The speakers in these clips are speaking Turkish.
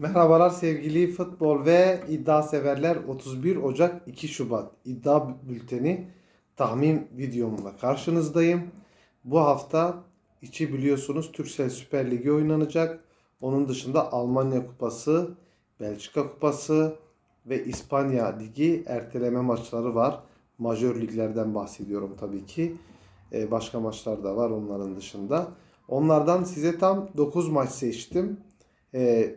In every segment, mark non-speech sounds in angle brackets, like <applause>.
Merhabalar sevgili futbol ve iddia severler 31 Ocak 2 Şubat iddia bülteni tahmin videomla karşınızdayım. Bu hafta içi biliyorsunuz Türksel Süper Ligi oynanacak. Onun dışında Almanya Kupası, Belçika Kupası ve İspanya Ligi erteleme maçları var. Majör liglerden bahsediyorum tabii ki. Ee, başka maçlar da var onların dışında. Onlardan size tam 9 maç seçtim. Ee,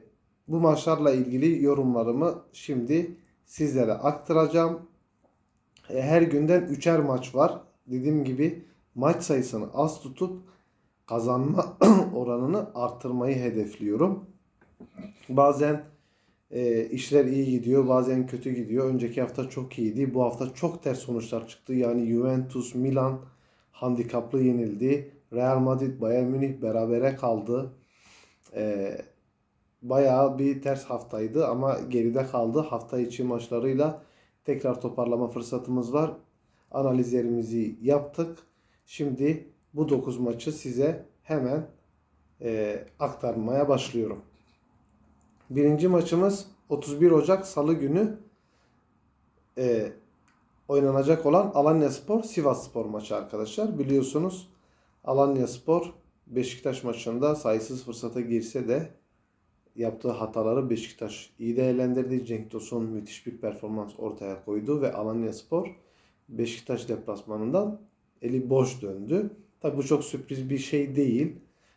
bu maçlarla ilgili yorumlarımı şimdi sizlere aktaracağım. E, Her günden üçer maç var. Dediğim gibi maç sayısını az tutup kazanma <clears throat> oranını artırmayı hedefliyorum. Bazen e, işler iyi gidiyor, bazen kötü gidiyor. Önceki hafta çok iyiydi. Bu hafta çok ters sonuçlar çıktı. Yani Juventus, Milan handikaplı yenildi. Real Madrid, Bayern Münih berabere kaldı. E, bayağı bir ters haftaydı ama geride kaldı. Hafta içi maçlarıyla tekrar toparlama fırsatımız var. Analizlerimizi yaptık. Şimdi bu 9 maçı size hemen e, aktarmaya başlıyorum. Birinci maçımız 31 Ocak Salı günü e, oynanacak olan Alanya Spor Sivas Spor maçı arkadaşlar. Biliyorsunuz Alanya Spor Beşiktaş maçında sayısız fırsata girse de yaptığı hataları Beşiktaş iyi değerlendirdi. Cenk Tosun müthiş bir performans ortaya koydu ve Alanya Spor Beşiktaş deplasmanından eli boş döndü. Tabi bu çok sürpriz bir şey değil.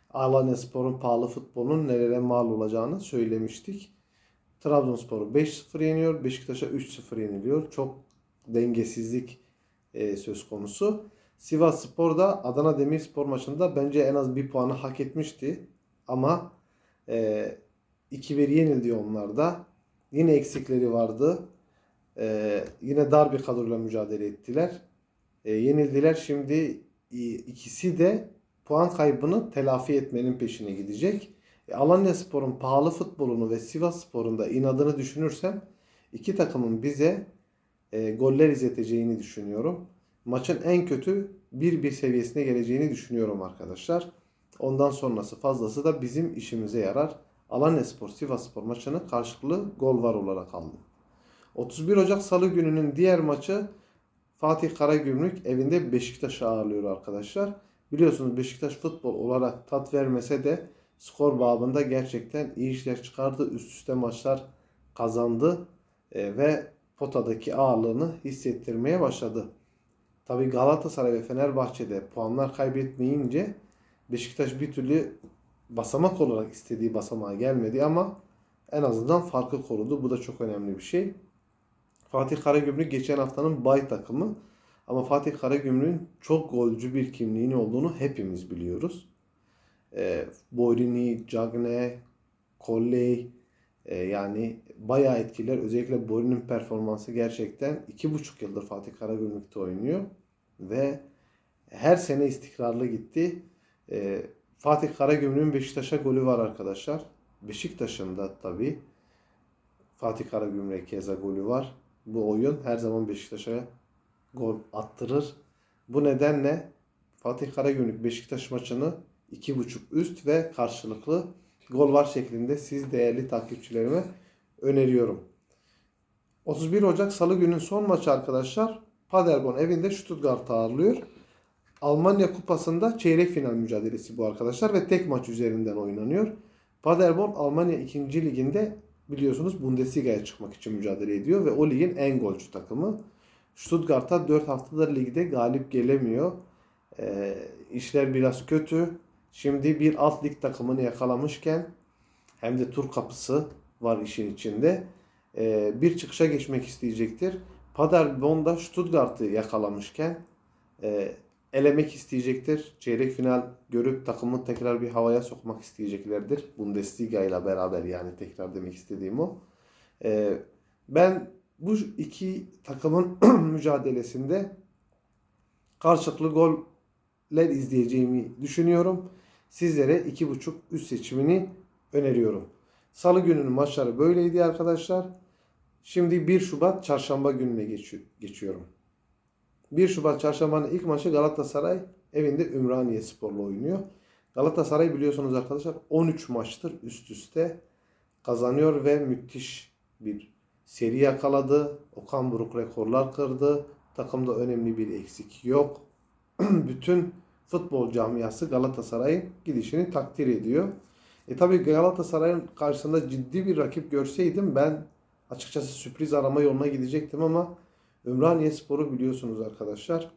Alanya Spor'un pahalı futbolun nelere mal olacağını söylemiştik. Trabzonspor'u 5-0 yeniyor. Beşiktaş'a 3-0 yeniliyor. Çok dengesizlik e, söz konusu. Sivas Spor da Adana Demirspor maçında bence en az bir puanı hak etmişti. Ama e, 2-1 yenildi onlar da. Yine eksikleri vardı. E, yine dar bir kadroyla mücadele ettiler. E, yenildiler. Şimdi ikisi de puan kaybını telafi etmenin peşine gidecek. E, Alanya Spor'un pahalı futbolunu ve Sivas Spor'un da inadını düşünürsem iki takımın bize e, goller izleteceğini düşünüyorum. Maçın en kötü 1-1 seviyesine geleceğini düşünüyorum arkadaşlar. Ondan sonrası fazlası da bizim işimize yarar. Alanyaspor Sivasspor maçını karşılıklı gol var olarak aldım. 31 Ocak Salı gününün diğer maçı Fatih Karagümrük evinde Beşiktaş'ı ağırlıyor arkadaşlar. Biliyorsunuz Beşiktaş futbol olarak tat vermese de skor babında gerçekten iyi işler çıkardı. Üst üste maçlar kazandı e, ve potadaki ağırlığını hissettirmeye başladı. Tabi Galatasaray ve Fenerbahçe'de puanlar kaybetmeyince Beşiktaş bir türlü basamak olarak istediği basamağa gelmedi ama en azından farkı korudu. Bu da çok önemli bir şey. Fatih Karagümrük geçen haftanın bay takımı. Ama Fatih Karagümrük'ün çok golcü bir kimliğinin olduğunu hepimiz biliyoruz. E, Borini, Cagne, Kolley e, yani bayağı etkiler. Özellikle Borini'nin performansı gerçekten 2,5 yıldır Fatih Karagümrük'te oynuyor. Ve her sene istikrarlı gitti. E, Fatih Karagümrük'ün Beşiktaş'a golü var arkadaşlar. Beşiktaş'ın da tabii Fatih Karagümrük'e keza golü var. Bu oyun her zaman Beşiktaş'a gol attırır. Bu nedenle Fatih Karagümrük Beşiktaş maçını 2.5 üst ve karşılıklı gol var şeklinde siz değerli takipçilerime öneriyorum. 31 Ocak Salı günün son maçı arkadaşlar. Paderborn evinde Stuttgart ağırlıyor. Almanya Kupası'nda çeyrek final mücadelesi bu arkadaşlar ve tek maç üzerinden oynanıyor. Paderborn Almanya 2. liginde biliyorsunuz Bundesliga'ya çıkmak için mücadele ediyor ve o ligin en golcü takımı. Stuttgart'a 4 haftadır ligde galip gelemiyor. E, işler biraz kötü. Şimdi bir alt lig takımını yakalamışken hem de tur kapısı var işin içinde. E, bir çıkışa geçmek isteyecektir. Paderborn da Stuttgart'ı yakalamışken e, elemek isteyecektir. Çeyrek final görüp takımı tekrar bir havaya sokmak isteyeceklerdir. Bundesliga ile beraber yani tekrar demek istediğim o. E, ben bu iki takımın <clears throat> mücadelesinde karşılıklı goller izleyeceğimi düşünüyorum. Sizlere 2.5 üst seçimini öneriyorum. Salı gününün maçları böyleydi arkadaşlar. Şimdi 1 Şubat çarşamba gününe geçiyorum. 1 Şubat çarşambanın ilk maçı Galatasaray evinde Ümraniye Spor'la oynuyor. Galatasaray biliyorsunuz arkadaşlar 13 maçtır üst üste kazanıyor ve müthiş bir seri yakaladı. Okan Buruk rekorlar kırdı. Takımda önemli bir eksik yok. <clears throat> Bütün futbol camiası Galatasaray'ın gidişini takdir ediyor. E tabi Galatasaray'ın karşısında ciddi bir rakip görseydim ben açıkçası sürpriz arama yoluna gidecektim ama Ümraniye Sporu biliyorsunuz arkadaşlar.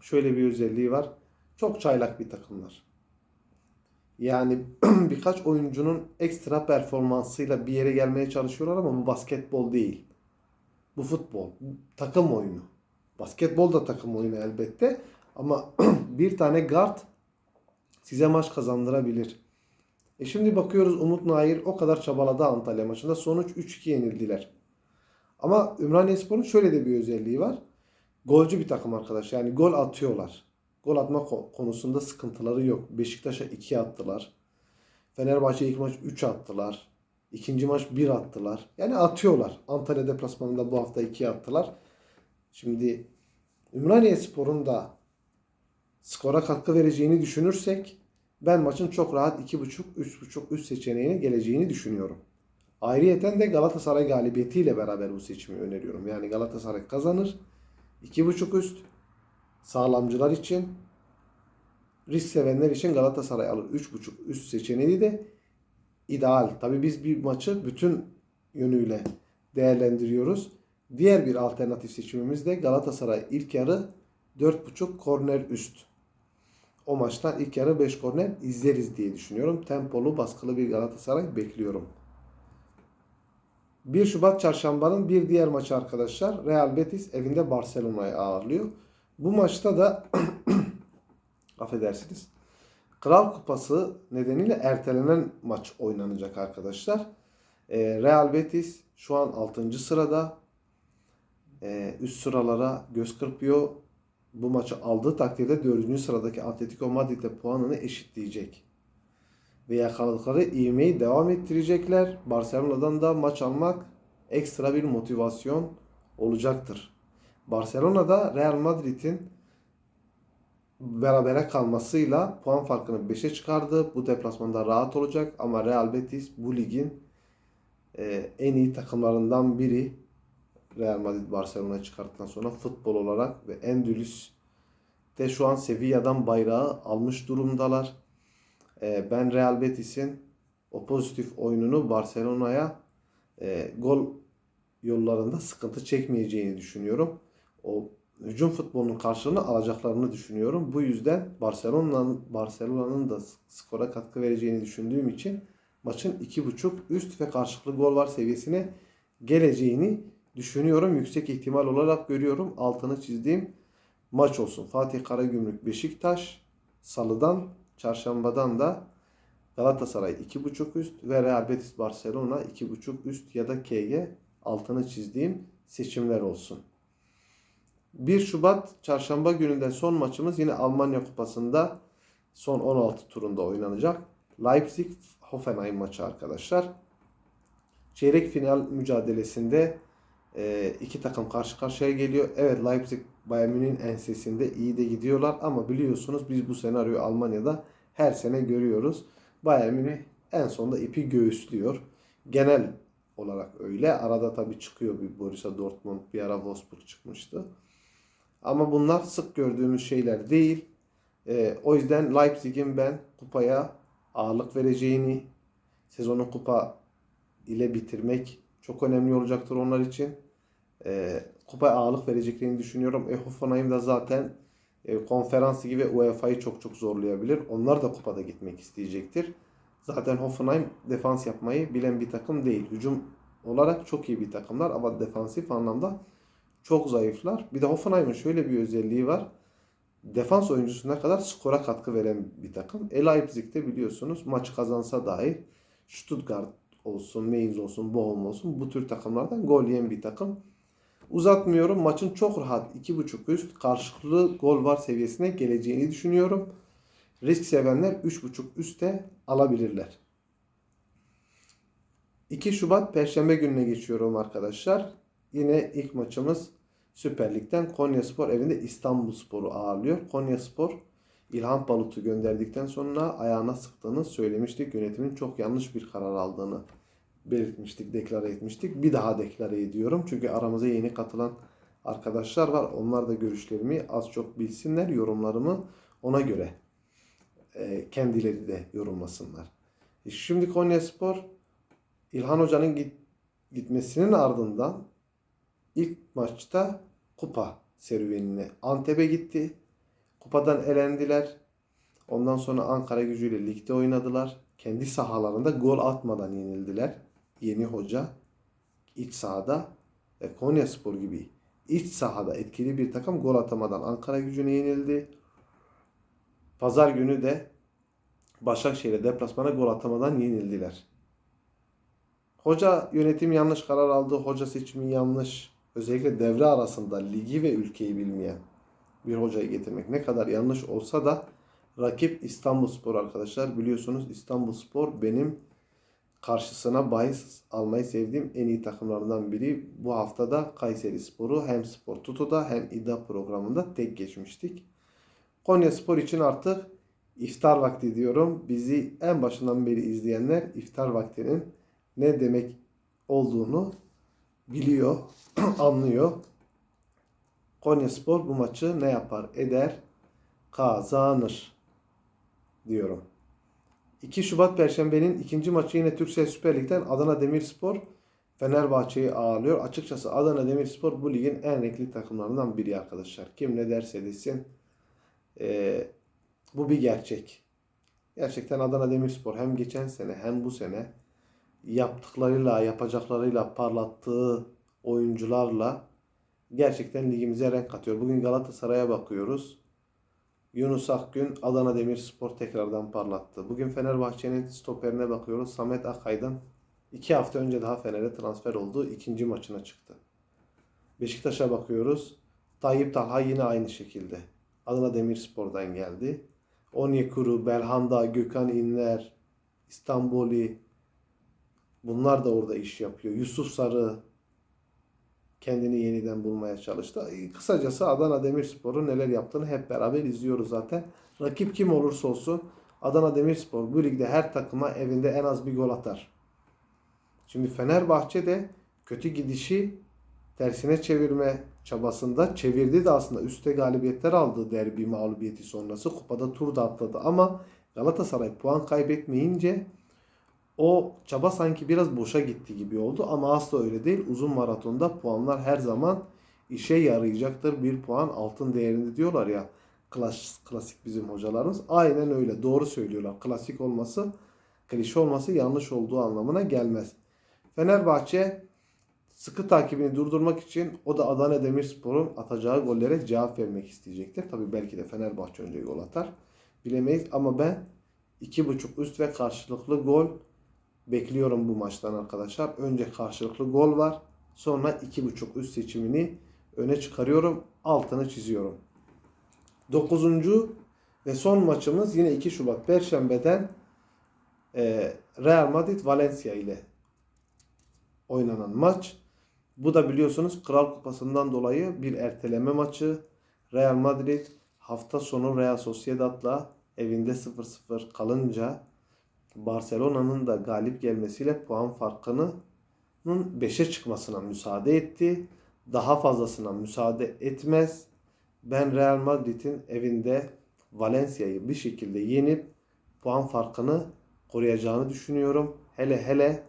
Şöyle bir özelliği var. Çok çaylak bir takımlar. Yani <clears throat> birkaç oyuncunun ekstra performansıyla bir yere gelmeye çalışıyorlar ama bu basketbol değil. Bu futbol. Takım oyunu. Basketbol da takım oyunu elbette. Ama <clears throat> bir tane guard size maç kazandırabilir. E şimdi bakıyoruz Umut Nair o kadar çabaladı Antalya maçında. Sonuç 3-2 yenildiler. Ama Ümraniyespor'un şöyle de bir özelliği var. Golcü bir takım arkadaş. Yani gol atıyorlar. Gol atma ko- konusunda sıkıntıları yok. Beşiktaş'a 2 attılar. Fenerbahçe ilk maç 3 attılar. İkinci maç 1 attılar. Yani atıyorlar. Antalya deplasmanında bu hafta 2 attılar. Şimdi Ümraniyespor'un da skora katkı vereceğini düşünürsek ben maçın çok rahat 2.5 3.5 üst seçeneğine geleceğini düşünüyorum. Ayrıyeten de Galatasaray galibiyetiyle beraber bu seçimi öneriyorum. Yani Galatasaray kazanır. 2.5 üst sağlamcılar için risk sevenler için Galatasaray alır. 3.5 üst seçeneği de ideal. Tabii biz bir maçı bütün yönüyle değerlendiriyoruz. Diğer bir alternatif seçimimiz de Galatasaray ilk yarı 4.5 korner üst. O maçtan ilk yarı 5 korner izleriz diye düşünüyorum. Tempolu, baskılı bir Galatasaray bekliyorum. 1 Şubat çarşambanın bir diğer maçı arkadaşlar. Real Betis evinde Barcelona'yı ağırlıyor. Bu maçta da <clears throat> affedersiniz. Kral Kupası nedeniyle ertelenen maç oynanacak arkadaşlar. Ee, Real Betis şu an 6. sırada. Ee, üst sıralara göz kırpıyor. Bu maçı aldığı takdirde 4. sıradaki Atletico Madrid'le puanını eşitleyecek. Ve yakaladıkları ivmeyi devam ettirecekler. Barcelona'dan da maç almak ekstra bir motivasyon olacaktır. Barcelona'da Real Madrid'in berabere kalmasıyla puan farkını 5'e çıkardı. Bu deplasmanda rahat olacak ama Real Betis bu ligin e, en iyi takımlarından biri. Real Madrid Barcelona'yı çıkarttıktan sonra futbol olarak ve Endülüs'te şu an Sevilla'dan bayrağı almış durumdalar. E, ben Real Betis'in o pozitif oyununu Barcelona'ya e, gol yollarında sıkıntı çekmeyeceğini düşünüyorum. O hücum futbolunun karşılığını alacaklarını düşünüyorum. Bu yüzden Barcelona'nın Barcelona'nın da skora katkı vereceğini düşündüğüm için maçın 2.5 üst ve karşılıklı gol var seviyesine geleceğini düşünüyorum. Yüksek ihtimal olarak görüyorum. Altını çizdiğim maç olsun. Fatih Karagümrük Beşiktaş Salıdan Çarşambadan da Galatasaray 2.5 üst ve Real Betis Barcelona 2.5 üst ya da KG altını çizdiğim seçimler olsun. 1 Şubat çarşamba gününden son maçımız yine Almanya Kupası'nda son 16 turunda oynanacak. Leipzig Hoffenheim maçı arkadaşlar. Çeyrek final mücadelesinde e, iki takım karşı karşıya geliyor. Evet Leipzig Bayern Münih'in ensesinde iyi de gidiyorlar ama biliyorsunuz biz bu senaryoyu Almanya'da her sene görüyoruz. Bayern Münih en sonunda ipi göğüslüyor. Genel olarak öyle. Arada tabii çıkıyor bir Borussia Dortmund, bir ara Wolfsburg çıkmıştı. Ama bunlar sık gördüğümüz şeyler değil. Ee, o yüzden Leipzig'in ben kupaya ağırlık vereceğini, sezonu kupa ile bitirmek çok önemli olacaktır onlar için. Ee, kupaya ağırlık vereceklerini düşünüyorum. E, Hoffenheim da zaten e, konferans ligi ve UEFA'yı çok çok zorlayabilir. Onlar da kupada gitmek isteyecektir. Zaten Hoffenheim defans yapmayı bilen bir takım değil. Hücum olarak çok iyi bir takımlar ama defansif anlamda çok zayıflar. Bir de Hoffenheim'in şöyle bir özelliği var. Defans oyuncusuna kadar skora katkı veren bir takım. E Leipzig'te biliyorsunuz maçı kazansa dahi Stuttgart olsun, Mainz olsun, Bochum olsun bu tür takımlardan gol yiyen bir takım. Uzatmıyorum. Maçın çok rahat 2.5 üst karşılıklı gol var seviyesine geleceğini düşünüyorum. Risk sevenler 3.5 üste alabilirler. 2 Şubat Perşembe gününe geçiyorum arkadaşlar. Yine ilk maçımız Süper Lig'den Konyaspor evinde İstanbulspor'u ağırlıyor. Konyaspor İlhan Balut'u gönderdikten sonra ayağına sıktığını söylemiştik. Yönetimin çok yanlış bir karar aldığını belirtmiştik, deklare etmiştik. Bir daha deklare ediyorum. Çünkü aramıza yeni katılan arkadaşlar var. Onlar da görüşlerimi az çok bilsinler, yorumlarımı ona göre e, kendileri de yorumlasınlar. E, Şimdi Konyaspor İlhan Hoca'nın git, gitmesinin ardından ilk maçta kupa serüvenine Antep'e gitti. Kupadan elendiler. Ondan sonra Ankara gücüyle ligde oynadılar. Kendi sahalarında gol atmadan yenildiler. Yeni hoca iç sahada ve Konyaspor gibi iç sahada etkili bir takım gol atamadan Ankara gücüne yenildi. Pazar günü de Başakşehir'e deplasmana gol atamadan yenildiler. Hoca yönetim yanlış karar aldı. Hoca seçimi yanlış. Özellikle devre arasında ligi ve ülkeyi bilmeyen bir hocayı getirmek ne kadar yanlış olsa da rakip İstanbulspor arkadaşlar. Biliyorsunuz İstanbulspor benim karşısına bahis almayı sevdiğim en iyi takımlardan biri. Bu haftada Kayseri Sporu hem Spor Tutu'da hem İDA programında tek geçmiştik. Konya Spor için artık iftar vakti diyorum. Bizi en başından beri izleyenler iftar vaktinin ne demek olduğunu biliyor, <clears throat> anlıyor. Konya Spor bu maçı ne yapar eder? Kazanır diyorum. 2 Şubat Perşembe'nin ikinci maçı yine Türksel Süper Lig'den Adana Demirspor Fenerbahçe'yi ağırlıyor. Açıkçası Adana Demirspor bu ligin en renkli takımlarından biri arkadaşlar. Kim ne derse desin. Ee, bu bir gerçek. Gerçekten Adana Demirspor hem geçen sene hem bu sene yaptıklarıyla, yapacaklarıyla parlattığı oyuncularla gerçekten ligimize renk katıyor. Bugün Galatasaray'a bakıyoruz. Yunus Akgün Adana Demirspor tekrardan parlattı. Bugün Fenerbahçe'nin stoperine bakıyoruz. Samet Akaydın iki hafta önce daha Fener'e transfer oldu. ikinci maçına çıktı. Beşiktaş'a bakıyoruz. Tayyip Talha yine aynı şekilde. Adana Demirspor'dan geldi. Onyekuru, Belhanda, Gökhan İnler, İstanbuli bunlar da orada iş yapıyor. Yusuf Sarı kendini yeniden bulmaya çalıştı. Kısacası Adana Demirspor'un neler yaptığını hep beraber izliyoruz zaten. Rakip kim olursa olsun Adana Demirspor bu ligde her takıma evinde en az bir gol atar. Şimdi Fenerbahçe de kötü gidişi tersine çevirme çabasında çevirdi de aslında üstte galibiyetler aldı derbi mağlubiyeti sonrası. Kupada tur da atladı ama Galatasaray puan kaybetmeyince o çaba sanki biraz boşa gitti gibi oldu ama asla öyle değil. Uzun maratonda puanlar her zaman işe yarayacaktır. Bir puan altın değerinde diyorlar ya klas, klasik bizim hocalarımız. Aynen öyle doğru söylüyorlar. Klasik olması klişe olması yanlış olduğu anlamına gelmez. Fenerbahçe sıkı takibini durdurmak için o da Adana Demirspor'un atacağı gollere cevap vermek isteyecektir. Tabi belki de Fenerbahçe önce gol atar. Bilemeyiz ama ben 2.5 üst ve karşılıklı gol bekliyorum bu maçtan arkadaşlar. Önce karşılıklı gol var. Sonra 2.5 üst seçimini öne çıkarıyorum. Altını çiziyorum. 9. ve son maçımız yine 2 Şubat Perşembe'den e, Real Madrid Valencia ile oynanan maç. Bu da biliyorsunuz Kral Kupası'ndan dolayı bir erteleme maçı. Real Madrid hafta sonu Real Sociedad'la evinde 0-0 kalınca Barcelona'nın da galip gelmesiyle puan farkının 5'e çıkmasına müsaade etti. Daha fazlasına müsaade etmez. Ben Real Madrid'in evinde Valencia'yı bir şekilde yenip puan farkını koruyacağını düşünüyorum. Hele hele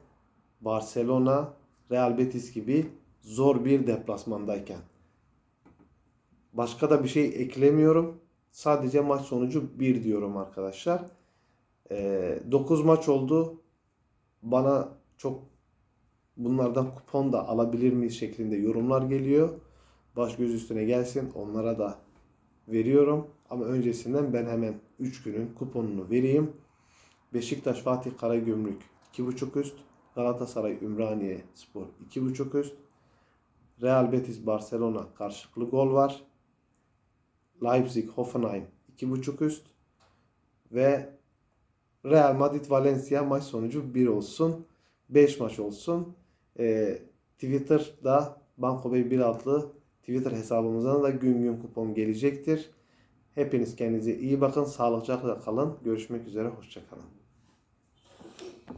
Barcelona, Real Betis gibi zor bir deplasmandayken. Başka da bir şey eklemiyorum. Sadece maç sonucu 1 diyorum arkadaşlar. 9 maç oldu. Bana çok bunlardan kupon da alabilir miyiz şeklinde yorumlar geliyor. Baş göz üstüne gelsin. Onlara da veriyorum. Ama öncesinden ben hemen 3 günün kuponunu vereyim. Beşiktaş Fatih Karagümrük 2.5 üst. Galatasaray Ümraniye Spor 2.5 üst. Real Betis Barcelona karşılıklı gol var. Leipzig Hoffenheim 2.5 üst. Ve Real Madrid Valencia maç sonucu 1 olsun. 5 maç olsun. Ee, Twitter'da Banko Bey 1 adlı Twitter hesabımızdan da gün gün kupon gelecektir. Hepiniz kendinize iyi bakın. Sağlıcakla kalın. Görüşmek üzere. Hoşçakalın.